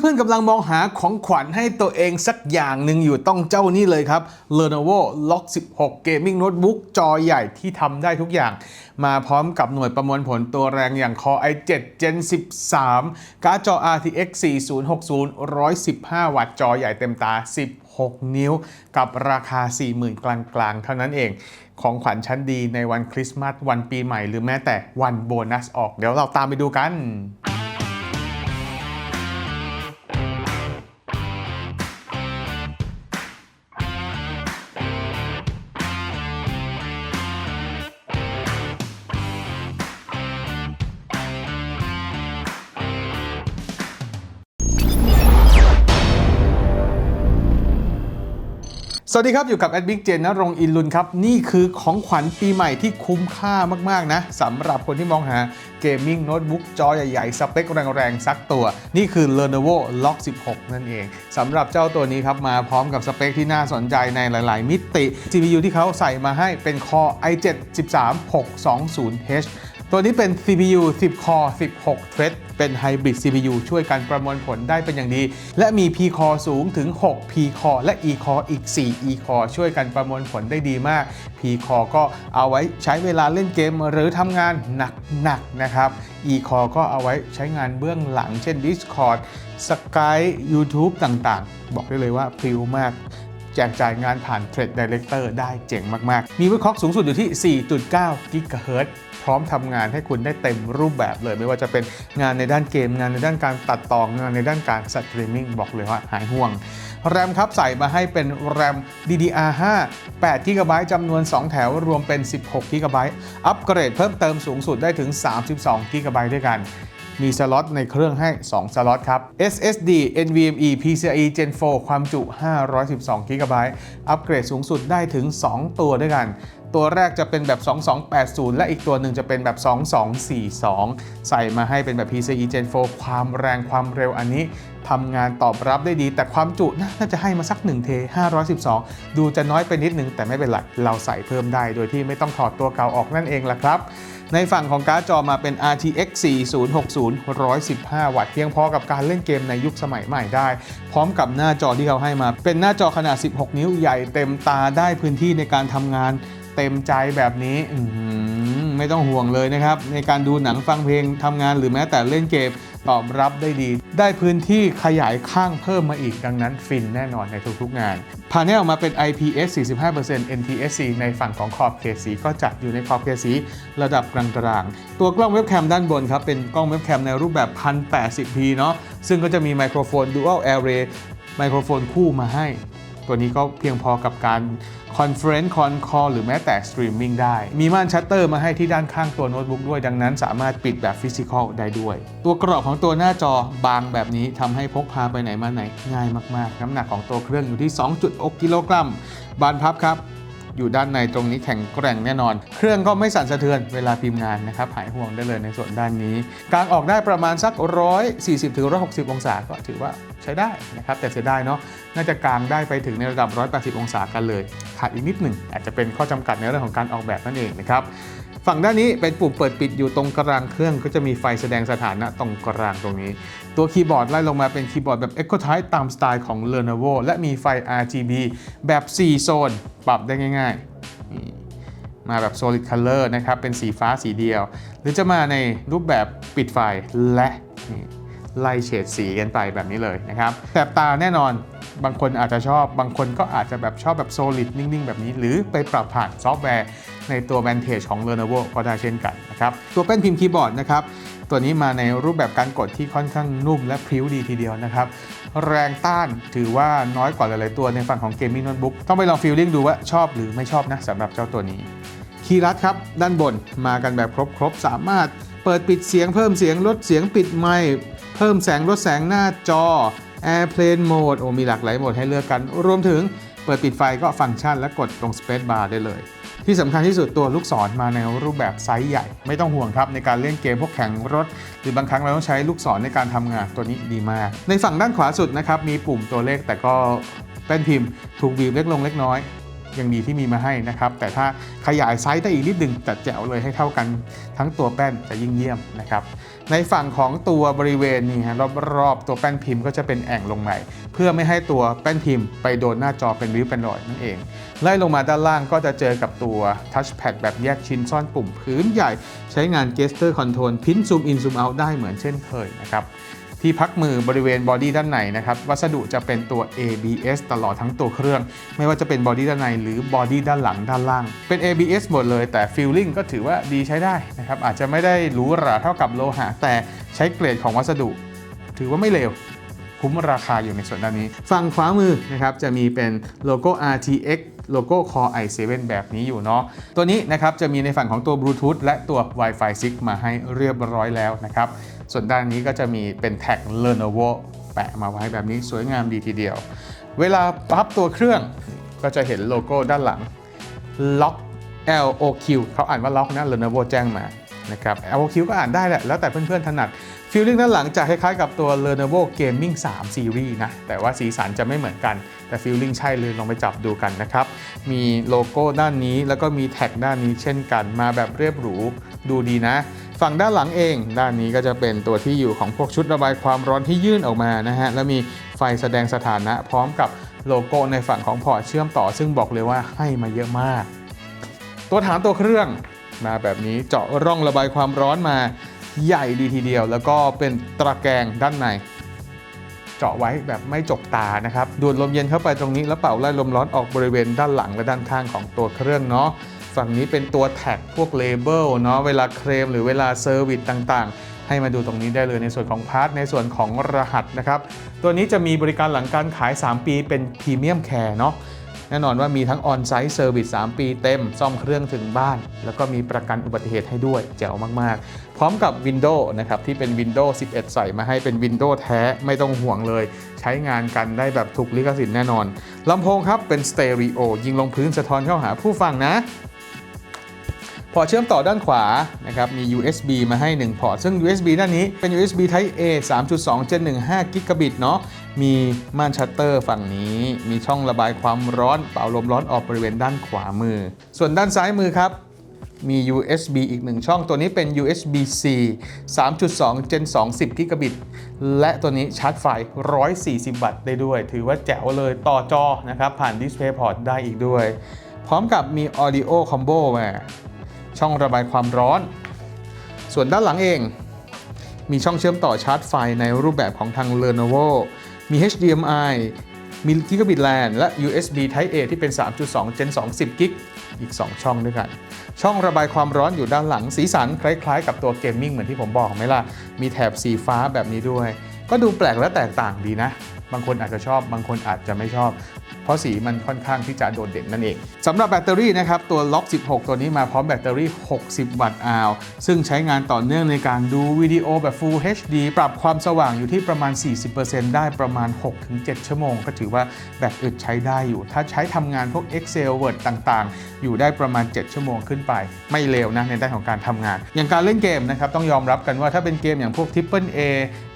เพื่อนๆกำลังมองหาของขวัญให้ตัวเองสักอย่างหนึ่งอยู่ต้องเจ้านี่เลยครับ Lenovo Lock 16 Gaming Notebook จอใหญ่ที่ทำได้ทุกอย่าง มาพร้อมกับหน่วยประมวลผลตัวแรงอย่าง Core i7 Gen 13 การ์ดจอ RTX 4060 115 วัตต์จอใหญ่เต็มตา 16 นิ้ว กับราคา 40,000 กลางๆ เท่านั้นเองของขวัญชั้นดีในวันคริสต์มาสวันปีใหม่ หรือแม้แต่วันโบนัสออก เดี๋ยวเราตามไปดูกัน สวัสดีครับ อยู่กับแอดบิ๊กเจนนรงอินลุนครับ นี่คือของขวัญปีใหม่ที่คุ้มค่ามากๆนะสำหรับคนที่มองหาเกมมิ่งโน้ตบุ๊กจอใหญ่ๆ สเปคแรงๆ สักตัว นี่คือ Lenovo Lock 16 นั่นเองสำหรับเจ้าตัวนี้ครับ มาพร้อมกับสเปคที่น่าสนใจในหลายๆ มิติ CPU ที่เขาใส่มาให้เป็น Core i7 13620H ตัวนี้เป็น CPU 10 Core 16 Thread เป็น Hybrid CPU ช่วยกันประมวลผลได้เป็นอย่างดี และมี P Core สูงถึง 6 P Core และ E Core อีก 4 E Core ช่วยกันประมวลผลได้ดีมาก P Core ก็เอาไว้ใช้เวลาเล่นเกมหรือทำงานหนักๆนะครับ E Core ก็เอาไว้ใช้งานเบื้องหลังเช่น Discord Skype YouTube ต่างๆ บอกได้เลยว่าพริ้วมาก แจกจ่ายงานผ่าน Thread Director ได้เจ๋งมาก ๆ มีวิเคราะห์สูงสุดอยู่ที่ 4.9 GHz พร้อมทำงานให้คุณได้เต็มรูปแบบเลย ไม่ว่าจะเป็นงานในด้านเกม งานในด้านการตัดต่องานในด้านการสตรีมมิ่งบอกเลยว่าหายห่วงแรมครับใส่มาให้เป็นแรม DDR5 8 GB จำนวน 2 แถวรวมเป็น 16 GB อัปเกรดเพิ่มเติมสูงสุดได้ถึง 32 GB ด้วยกัน มีสล็อตในเครื่องให้ 2 สล็อตครับ SSD NVMe PCIe Gen 4 ความจุ 512 GB อัปเกรดสูงสุดได้ถึง 2 ตัวด้วยกัน ตัวแรกจะเป็นแบบ 2280 และอีกตัวหนึ่งจะเป็นแบบ 2242 ใส่มาให้เป็นแบบ PCIe Gen 4 ความแรงความเร็วอันนี้ทำงานตอบรับได้ดี แต่ความจุน่าจะให้มาสัก1เท512 ดูจะน้อยไปนิดนึงแต่ไม่เป็นไร เราใส่เพิ่มได้โดยที่ไม่ต้องถอดตัวเก่าออกนั่นเองล่ะครับ ในฝั่งของการ์ดจอมาเป็น RTX 4060 115 วัตต์เพียงพอกับการเล่นเกมในยุคสมัยใหม่ได้ พร้อมกับหน้าจอที่เขาให้มา เป็นหน้าจอขนาด 16 นิ้วใหญ่เต็มตาได้พื้นที่ในการทำงานเต็มใจแบบนี้ไม่ต้องห่วงเลยนะครับ ในการดูหนังฟังเพลงทำงานหรือแม้แต่เล่นเกม ตอบรับได้ดี ได้พื้นที่ขยายข้างเพิ่มมาอีกดังนั้นฟินแน่นอนในทุกๆงานพาเนลออกมาเป็น IPS 45% NTSC ในฝั่งของขอบเขตสีก็จัดอยู่ในขอบเขตสีระดับกลางๆ ตัวกล้องเว็บแคมด้านบนครับ เป็นกล้องเว็บแคมในรูปแบบ 1080p เนาะซึ่งก็จะมีไมโครโฟน Dual Array ไมโครโฟนคู่มาให้ ตัวนี้ก็เพียงพอกับการ คอนเฟรนซ์คอนคอลหรือแม้แต่สตรีมมิ่งได้ มีม่านชัตเตอร์มาให้ที่ด้านข้างตัวโน้ตบุ๊กด้วย ดังนั้นสามารถปิดแบบฟิสิกอลได้ด้วย ตัวกรอบของตัวหน้าจอบางแบบนี้ทำให้พกพาไปไหนมาไหนง่ายมากๆ น้ำหนักของตัวเครื่องอยู่ที่ 2.6 กิโลกรัม บานพับครับ อยู่ด้านในตรงนี้แข็งแกร่งแน่นอน เครื่องก็ไม่สั่นสะเทือนเวลาพิมพ์งานนะครับหายห่วงได้เลยในส่วนด้านนี้กลางออกได้ประมาณสัก 140ถึง160 องศาก็ถือว่าใช้ได้นะครับแต่เสียดายเนาะน่าจะกลางได้ไปถึงในระดับ 180 องศากันเลย ขาดอีกนิดหนึ่งอาจจะเป็นข้อจำกัดในเรื่องของการออกแบบนั่นเองนะครับ ฝั่งด้านนี้เป็นปุ่มเปิดปิดอยู่ตรงกลางเครื่องก็จะมีไฟแสดงสถานะตรงกลางตรงนี้ ตัวคีย์บอร์ดไล่ลงมาเป็นคีย์บอร์ดแบบ Echo Type ตามสไตล์ของ Lenovo และมีไฟ RGB แบบ 4 โซน ปรับได้ง่ายๆ มาแบบ Solid Color นะครับ เป็นสีฟ้าสีเดียว หรือจะมาในรูปแบบปิดไฟและไล่เฉดสีกันไปแบบนี้เลยนะครับแสบตาแน่นอนบางคนอาจจะชอบ บางคนก็อาจจะแบบชอบแบบ Solid นิ่ง ๆ แบบนี้ หรือไปปรับผ่านซอฟต์แวร์ ในตัว Vantage ของ Lenovo ก็ได้เช่นกันนะครับตัวแป้นพิมพ์คีย์บอร์ดนะครับตัวนี้มาในรูปแบบการกดที่ค่อนข้างนุ่มและพริ้วดีทีเดียวนะครับแรงต้านถือว่าน้อยกว่าหลายๆตัวในฝั่งของ Gaming Notebook ต้องไปลองฟีลลิ่งดูว่าชอบหรือไม่ชอบนะสำหรับเจ้าตัวนี้คีย์ลัดครับด้านบนมากันแบบครบๆสามารถเปิดปิดเสียงเพิ่มเสียงลดเสียงปิดไมค์เพิ่มแสงลดแสงหน้าจอ Airplane Mode โอ้มีหลากหลายโหมดให้เลือกกัน รวมถึงเปิดปิดไฟก็ฟังก์ชันและกดตรง Space Bar ได้เลย ที่สำคัญที่สุดตัวลูกศรมาในรูปแบบไซส์ใหญ่ ไม่ต้องห่วงครับในการเล่นเกมพวกแข่งรถ หรือบางครั้งเราต้องใช้ลูกศรในการทำงานตัวนี้ดีมาก ในฝั่งด้านขวาสุดนะครับมีปุ่มตัวเลขแต่ก็แป้นพิมพ์ถูกบีบเล็กลงเล็กน้อย ยังดีที่มีมาให้นะครับ แต่ถ้าขยายไซส์ได้อีกนิดนึงจัดแจ๋วเลยให้เท่ากันทั้งตัวแป้นจะยิ่งเยี่ยมนะครับในฝั่งของตัวบริเวณนี้ฮะรอบๆตัวแป้นพิมพ์ก็จะเป็นแอ่งลงใหม่ เพื่อไม่ให้ตัวแป้นพิมพ์ไปโดนหน้าจอเป็นริ้วเป็นรอยนั่นเอง ไล่ลงมาด้านล่างก็จะเจอกับตัวทัชแพดแบบแยกชิ้นซ่อนปุ่มพื้นใหญ่ ใช้งาน Gesture Control พินซูมอินซูมเอาได้เหมือนเช่นเคยนะครับ ที่พักมือบริเวณบอดี้ด้านในนะครับ วัสดุจะเป็นตัว ABS ตลอดทั้งตัวเครื่อง ไม่ว่าจะเป็นบอดี้ด้านในหรือบอดี้ด้านหลังด้านล่าง เป็น ABS หมดเลย แต่ฟีลลิ่งก็ถือว่าดีใช้ได้นะครับ อาจจะไม่ได้หรูหราเท่ากับโลหะ แต่ใช้เกรดของวัสดุ ถือว่าไม่เลวคุ้มราคาอยู่ในส่วนด้านนี้ ฝั่งขวามือนะครับจะมีเป็นโลโก้ RTX โลโก้ Core i7 แบบนี้อยู่เนาะตัวนี้นะครับจะมีในฝั่งของตัวบลูทูธและตัว Wi-Fi 6 มาให้เรียบร้อยแล้วนะครับ ส่วนด้านนี้ก็จะมีเป็นแท็ก Lenovo แปะมาไว้แบบนี้สวยงามดีทีเดียว เวลาปั๊บตัวเครื่องก็จะเห็นโลโก้ด้านหลังล็อก LOQ เขาอ่านว่าล็อกนะ Lenovo แจ้งมานะครับ LOQ ก็อ่านได้แหละ แล้วแต่เพื่อนๆถนัด ฟีลลิ่งด้านหลังจะคล้ายๆกับตัว Lenovo Gaming 3 Series นะ แต่ว่าสีสันจะไม่เหมือนกัน แต่ฟีลลิ่งใช่เลยลองไปจับดูกันนะครับ มีโลโก้ด้านนี้แล้วก็มีแท็กด้านนี้เช่นกันมาแบบเรียบหรู ดูดีนะ ฝั่งด้านหลังเอง ด้านนี้ก็จะเป็นตัวที่อยู่ของพวกชุดระบายความร้อนที่ยื่นออกมานะฮะ แล้วมีไฟแสดงสถานะพร้อมกับโลโก้ในฝั่งของพอร์ตเชื่อมต่อ ซึ่งบอกเลยว่าให้มาเยอะมาก ตัวฐานตัวเครื่องมาแบบนี้เจาะร่องระบายความร้อนมา ใหญ่ดีทีเดียว แล้วก็เป็นตะแกรงด้านใน เจาะไว้แบบไม่จกตานะครับดูดลมเย็นเข้าไปตรงนี้แล้วเป่าไล่ลมร้อนออกบริเวณด้านหลังและด้านข้างของตัวเครื่องเนาะฝั่งนี้เป็นตัวแท็กพวกเลเบลเนาะเวลาเคลมหรือเวลาเซอร์วิสต่างๆ ให้มาดูตรงนี้ได้เลยในส่วนของพาร์ทในส่วนของรหัสนะครับ ตัวนี้จะมีบริการหลังการขาย 3 ปีเป็นพรีเมียมแคร์เนาะ แน่นอนว่ามีทั้งออนไซต์เซอร์วิส3ปีเต็ม ซ่อมเครื่องถึงบ้าน แล้วก็มีประกันอุบัติเหตุให้ด้วยแจ๋วมาก ๆ พร้อมกับ Windows นะครับ ที่เป็น Windows 11 ใส่มาให้เป็น Windows แท้ไม่ต้องห่วงเลย ใช้งานกันได้แบบถูกลิขสิทธิ์แน่นอนลำโพงครับเป็นสเตอริโอยิงลงพื้นสะท้อนเข้าหาผู้ฟังนะพอเชื่อมต่อด้านขวานะครับมี USB มาให้ 1 พอร์ต ซึ่ง USB ด้านนี้เป็น USB Type A 3.2 Gen 1 5 Gigabit เนาะ มีม่านชัตเตอร์ฝั่งนี้ มีช่องระบายความร้อนเป่าลมร้อนออกบริเวณด้านขวามือ ส่วนด้านซ้ายมือครับ มี USB อีก1ช่องตัวนี้เป็น USB-C 3.2 Gen 2 10 Gigabit และตัวนี้ชาร์จไฟ 140 วัตต์ได้ด้วย ถือว่าแจ๋วเลยต่อจอนะครับ ผ่าน DisplayPort ได้อีกด้วย พร้อมกับมี Audio Combo มาช่องระบายความร้อน ส่วนด้านหลังเอง มีช่องเชื่อมต่อชาร์จไฟในรูปแบบของทาง Lenovo มี HDMI มี Gigabit LAN และ USB Type A ที่เป็น 3.2 Gen 2 10กิกอีก 2 ช่องด้วยกัน ช่องระบายความร้อนอยู่ด้านหลัง สีสันคล้ายๆ กับตัวเกมมิ่งเหมือนที่ผมบอกไหมล่ะ มีแถบสีฟ้าแบบนี้ด้วย ก็ดูแปลกและแตกต่างดีนะ บางคนอาจจะชอบ บางคนอาจจะไม่ชอบ เพราะสีมันค่อนข้างที่จะโดดเด่นนั่นเองสำหรับแบตเตอรี่นะครับตัวล็อก 16 ตัวนี้มาพร้อมแบตเตอรี่ 60 วัตต์อาวซึ่งใช้งานต่อเนื่องในการดูวิดีโอแบบ Full HD ปรับความสว่างอยู่ที่ประมาณ 40%ได้ประมาณ 6-7 ชั่วโมง ก็ถือว่าแบตอึดใช้ได้อยู่ ถ้าใช้ทำงานพวก Excel Word ต่างๆ อยู่ได้ประมาณ 7 ชั่วโมงขึ้นไป ไม่เลวนะในด้านของการทำงาน อย่างการเล่นเกมนะครับต้องยอมรับกันว่าถ้าเป็นเกมอย่างพวก Triple A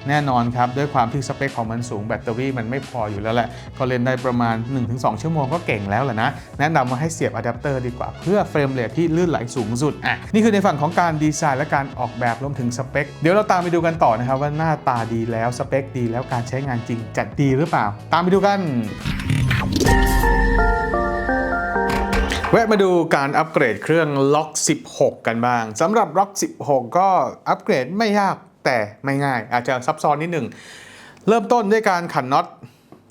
แน่นอนครับ ด้วยความที่สเปคของมันสูงแบตเตอรี่มันไม่พออยู่แล้วแหละ ก็เล่นได้ประมาณ 1-2 ชั่วโมงก็เก่งแล้วแหละนะ แนะนำมาให้เสียบอะแดปเตอร์ดีกว่า เพื่อเฟรมเรทที่ลื่นไหลสูงสุดอะนี่คือในฝั่งของการดีไซน์และการออกแบบรวมถึงสเปค เดี๋ยวเราตามไปดูกันต่อนะครับ ว่าหน้าตาดีแล้วสเปคดีแล้วการใช้งานจริงจัดดีหรือเปล่า ตามไปดูกัน แวะมาดูการอัปเกรดเครื่องล็อก16 กันบ้างสำหรับล็อก16 ก็อัปเกรดไม่ยากแต่ไม่ง่าย อาจจะซับซ้อนนิดหนึ่ง เริ่มต้นด้วยการขันน็อต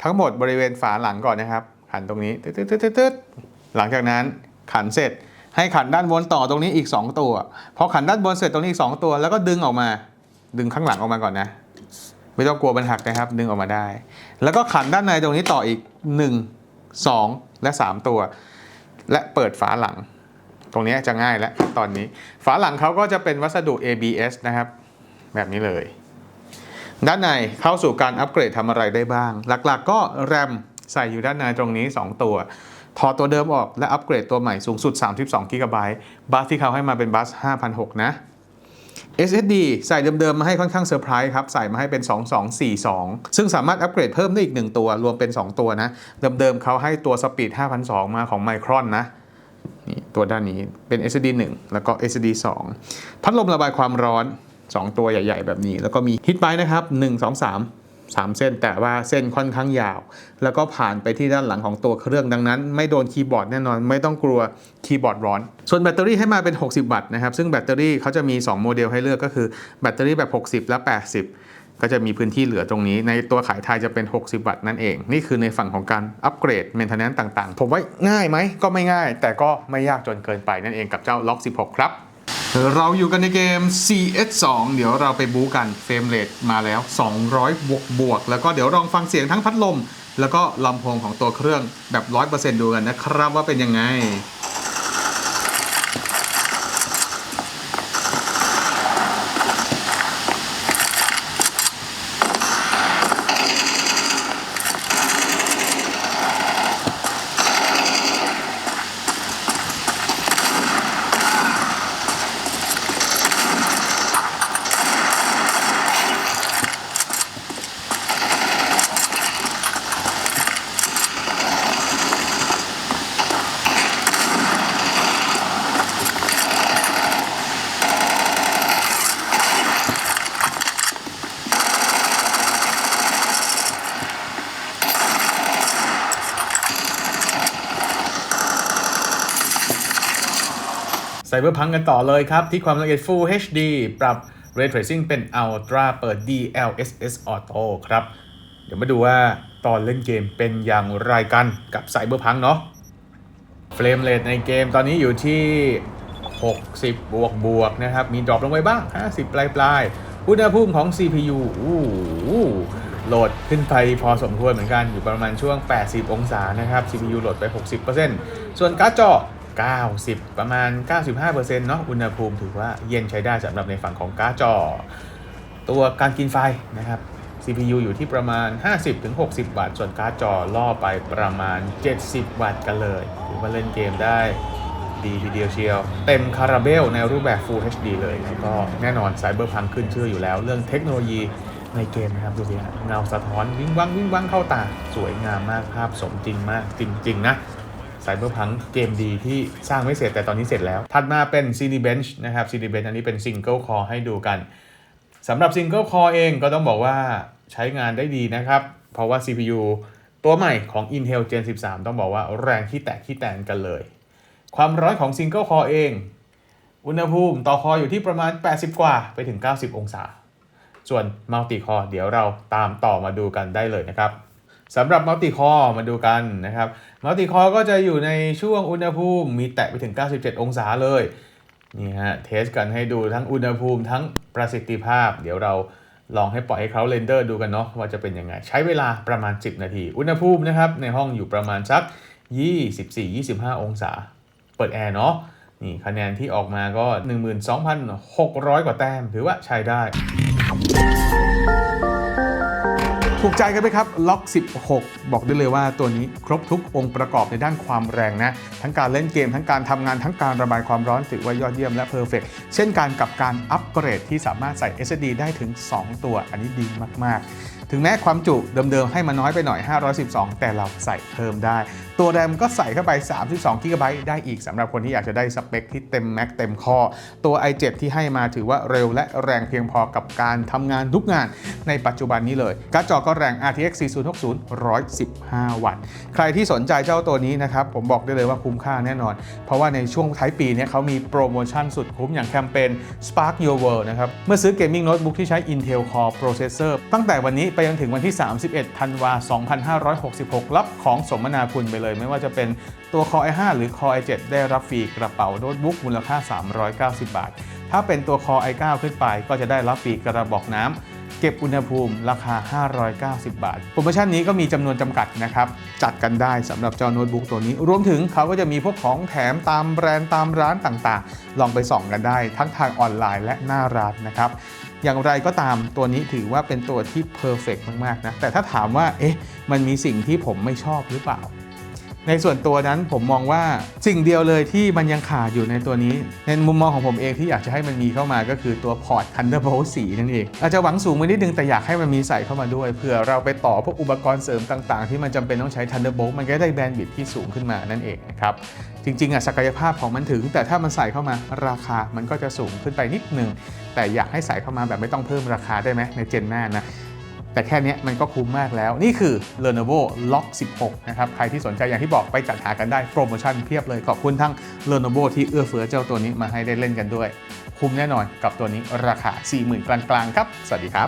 ทั้งหมดบริเวณฝาหลังก่อนนะครับ ขันตรงนี้ตึ๊ดตืดตืดตืดตึ๊ดหลังจากนั้นขันเสร็จให้ขันด้านบนต่อตรงนี้อีก 2 ตัว พอขันด้านบนเสร็จตรงนี้อีก 2 ตัว แล้วก็ดึงออกมา ดึงข้างหลังออกมาก่อนนะ ไม่ต้องกลัวมันหักนะครับ ดึงออกมาได้ แล้วก็ขันด้านในตรงนี้ต่ออีก 1 2 และ 3 ตัว และเปิดฝาหลัง ตรงนี้จะง่ายแล้วตอนนี้ ฝาหลังเขาก็จะเป็นวัสดุ ABS นะครับ แบบนี้เลย ด้านในเข้าสู่การอัปเกรดทำอะไรได้บ้าง หลักๆ ก็แรมใส่อยู่ด้านในตรงนี้ 2 ตัว ถอดตัวเดิมออกและอัปเกรดตัวใหม่สูงสุด 32 g b บัสที่เขาให้มาเป็นบัส5,006นะ SSD ใส่เดิมๆ มาให้ค่อนข้างเซอร์ไพรส์ครับ ใส่มาให้เป็น 2242 ซึ่งสามารถอัปเกรดเพิ่มได้อีก 1 ตัวรวมเป็น 2 ตัวนะ เดิมๆเขาให้ตัวสปีด5,002 มาของ Micron นะนี่ตัวด้านนี้เป็น SSD 1 แล้วก็ SSD 2 พัดลมระบายความร้อน 2 ตัวใหญ่ ๆ แบบนี้ แล้วก็มีฮิตไปนะครับ 1 2 3 3 เส้น แต่ว่าเส้นค่อนข้างยาว แล้วก็ผ่านไปที่ด้านหลังของตัวเครื่องดังนั้น ไม่โดนคีย์บอร์ดแน่นอน ไม่ต้องกลัวคีย์บอร์ดร้อน ส่วนแบตเตอรี่ให้มาเป็น 60 วัตต์นะครับ ซึ่งแบตเตอรี่เขาจะมี 2 โมเดลให้เลือกก็คือแบตเตอรี่แบบ 60 และ 80 ก็จะมีพื้นที่เหลือตรงนี้ ในตัวขายไทยจะเป็น 60 วัตต์นั่นเอง นี่คือในฝั่งของการอัปเกรดเมนเทนแนนซ์ต่างๆ ผมว่าง่ายไหมก็ไม่ง่าย แต่ก็ไม่ยากจนเกินไปนั่นเองกับเจ้าล็อก 16 ครับ เราอยู่กันในเกม CS2 เดี๋ยวเราไปบู๊กันเฟรมเรทมาแล้ว 200 บวกบวก แล้วก็เดี๋ยวลองฟังเสียงทั้งพัดลม แล้วก็ลำโพงของตัวเครื่องแบบ 100%ดูกันนะครับว่าเป็นยังไง ไซเบอร์พังกันต่อเลยครับ ที่ความละเอียด Full HD ปรับ Ray Tracing เป็น Ultra เปิด DLSS Auto ครับ เดี๋ยวมาดูว่าตอนเล่นเกมเป็นอย่างไรกันกับไซเบอร์พังเนาะเฟรมเรทในเกมตอนนี้อยู่ที่ 60 บวกบวกนะครับ มีดรอปลงไปบ้าง 50 ปลายปลายอุณหภูมิของ CPU อู้หูโหลดขึ้นไปพอสมควรเหมือนกันอยู่ประมาณช่วง 80 องศานะครับ CPU โหลดไป 60%ส่วนการ์ดจอ 90 ประมาณ 95%เนาะอุณหภูมิถือว่าเย็นใช้ได้สำหรับในฝั่งของการ์ดจอ ตัวการกินไฟนะครับ CPU อยู่ที่ประมาณ 50-60 วัตต์ ส่วนการ์ดจอล่อไปประมาณ 70 วัตต์กันเลยถือว่าเล่นเกมได้ดีทีเดียวเชียว เต็มคาราเบลในรูปแบบ Full HD เลย แล้วก็แน่นอนไซเบอร์พังขึ้นชื่ออยู่แล้ว เรื่องเทคโนโลยีในเกมนะครับ ดูสิฮะเงาสะท้อนวิ่งวังวิ่งวังเข้าตา สวยงามมากภาพสมจริงมากจริง ๆ นะ ไซเบอร์พังเกมดีที่สร้างไม่เสร็จแต่ตอนนี้เสร็จแล้ว ถัดมาเป็น CD Bench นะครับ CD Bench อันนี้เป็นซิงเกิลคอให้ดูกันสำหรับซิงเกิลคอเองก็ต้องบอกว่าใช้งานได้ดีนะครับ เพราะว่า CPU ตัวใหม่ของ Intel Gen 13 ต้องบอกว่าแรงที่แตกที่แตนกันเลย ความร้อนของซิงเกิลคอเอง อุณหภูมิต่อคออยู่ที่ประมาณ 80 กว่าไปถึง 90 องศา ส่วนมัลติคอเดี๋ยวเราตามต่อมาดูกันได้เลยนะครับ สำหรับมัลติคอมาดูกันนะครับมัลติคอก็จะอยู่ในช่วงอุณหภูมิ มีแตะไปถึง 97 องศาเลยนี่ฮะเทสกันให้ดูทั้งอุณหภูมิทั้งประสิทธิภาพ เดี๋ยวเราลองให้ปล่อยให้เขาเรนเดอร์ดูกันเนาะว่าจะเป็นยังไง ใช้เวลาประมาณ 10 นาที อุณหภูมินะครับในห้องอยู่ประมาณสัก 24-25 องศา เปิดแอร์เนาะนี่คะแนนที่ออกมาก็ 12,600 กว่าแต้ม ถือว่าใช้ได้ ถูกใจกันไหมครับล็อก 16 บอกได้เลยว่าตัวนี้ครบทุกองค์ประกอบในด้านความแรงนะ ทั้งการเล่นเกม ทั้งการทำงานทั้งการระบายความร้อนถือว่ายอดเยี่ยมและเพอร์เฟกเช่นการกับการอัปเกรดที่สามารถใส่ SSD ได้ถึง 2 ตัว อันนี้ดีมาก ๆ ถึงแม้ความจุเดิมๆให้มาน้อยไปหน่อย 512 แต่เราใส่เพิ่มได้ ตัวแรมก็ใส่เข้าไป 32 g b ได้อีกสำหรับคนที่อยากจะได้สเปคที่เต็มแม็กเต็มข้อตัว i7 ที่ให้มาถือว่าเร็วและแรงเพียงพอกับการทำงานทุกงานในปัจจุบันนี้เลยการ์ดจอก็แรง RTX 4060 115 วัตต์ ใครที่สนใจเจ้าตัวนี้นะครับ ผมบอกได้เลยว่าคุ้มค่าแน่นอน เพราะว่าในช่วงท้ายปีนี้เขามีโปรโมชั่นสุดคุ้มอย่างแคมเปญ Spark Your World นะครับ เมื่อซื้อเกมมิ่งโน้ตบุ๊กที่ใช้ Intel Core Processor ตั้งแต่วันนี้ไปจนถึงวันที่ 31 ธันวาคม2566 รับของสมนาคุณไปเลย ไม่ว่าจะเป็นตัว Core i5 หรือ Core i7 ได้รับฟรีกระเป๋าโน้ตบุ๊กมูลค่า 390 บาท ถ้าเป็นตัว Core i9 ขึ้นไปก็จะได้รับฟรีกระบอกน้ำเก็บอุณหภูมิราคา 590 บาท โปรโมชั่นนี้ก็มีจำนวนจำกัดนะครับ จัดกันได้สำหรับเจ้าโน้ตบุ๊กตัวนี้ รวมถึงเขาก็จะมีพวกของแถมตามแบรนด์ตามร้านต่างๆ ลองไปส่องกันได้ ทั้งทางออนไลน์และหน้าร้านนะครับ อย่างไรก็ตามตัวนี้ถือว่าเป็นตัวที่เพอร์เฟกมากๆนะ แต่ถ้าถามว่า เอ๊ะ มันมีสิ่งที่ผมไม่ชอบหรือเปล่า ในส่วนตัวนั้นผมมองว่าสิ่งเดียวเลยที่มันยังขาดอยู่ในตัวนี้ ในมุมมองของผมเองที่อยากจะให้มันมีเข้ามาก็คือตัวพอร์ต Thunderbolt 4 นั่นเอง อาจจะหวังสูงไปนิดนึงแต่อยากให้มันมีใส่เข้ามาด้วยเผื่อเราไปต่อพวกอุปกรณ์เสริมต่างๆ ที่มันจำเป็นต้องใช้ Thunderbolt มันก็ได้แบนด์วิดที่สูงขึ้นมานั่นเองนะครับจริงๆอะศักยภาพของมันถึง แต่ถ้ามันใส่เข้ามาราคามันก็จะสูงขึ้นไปนิดนึงแต่อยากให้ใส่เข้ามาแบบไม่ต้องเพิ่มราคาได้ไหมในเจนหน้านะ แต่แค่นี้มันก็คุ้มมากแล้ว นี่คือ Lenovo Lock 16 นะครับ ใครที่สนใจอย่างที่บอกไปจัดหากันได้โปรโมชั่นเพียบเลยขอบคุณทั้ง Lenovo ที่เอื้อเฟื้อเจ้าตัวนี้มาให้ได้เล่นกันด้วย คุ้มแน่นอนกับตัวนี้ราคา 40,000 กลางๆ ครับ สวัสดีครับ